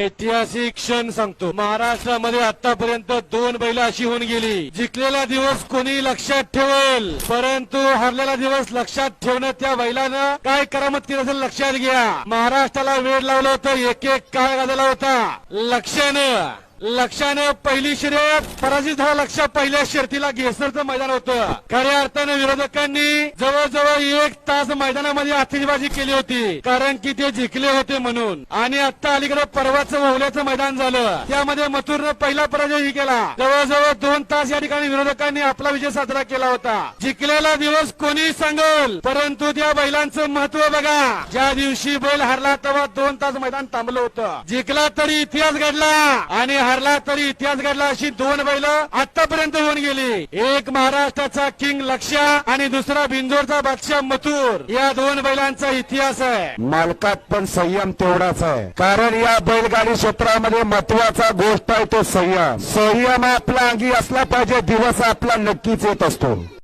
ऐतिहासिक क्षण सांगतो. महाराष्ट्रामध्ये आतापर्यंत दोन बैल अशी होऊन गेली. जिंकलेला दिवस कोणी लक्षात ठेवेल? परंतु हरलेला दिवस लक्षात ठेवणं त्या बैलानं काय करामत केलं असेल लक्षात घ्या. महाराष्ट्राला वेळ लावलं होतं एक एक काळ गाजला होता. लक्षानं. लक्षानं पहिली शर्यत पराजित झाला लक्ष. पहिल्या शर्तीला घेसरचं मैदान होतं. खऱ्या अर्थानं विरोधकांनी जवळजवळ एक तास मैदानामध्ये आतिषबाजी केली होती. कारण की ते जिंकले होते म्हणून. आणि आता अलीकडे परवाचं ओवल्याचं मैदान झालं. त्यामध्ये मथुरनं पहिला पराजय केला. जवळजवळ दोन तास या ठिकाणी विरोधकांनी आपला विजय साजरा केला होता. जिंकलेला दिवस कोणी सांगल परंतु त्या बैलांचं महत्त्व बघा. ज्या दिवशी बैल हरला तेव्हा दोन तास मैदान थांबलं होतं. जिंकला तरी इतिहास घडला. आणि हरला तरी इतिहास घडला अशी दोन बैल आतापर्यंत होऊन गेली. एक महाराष्ट्राचा किंग लक्ष्या आणि दुसरा बिंजोरचा बादशाह मथुर. या दोन बैलांचा इतिहास आहे. मालकात पण संयम तेवढाच आहे. कारण या बैलगाडी क्षेत्रामध्ये महत्त्वाचा गोष्ट आहे तो संयम. संयम आपला अंगी असला पाहिजे दिवस आपला नक्कीच येत असतो.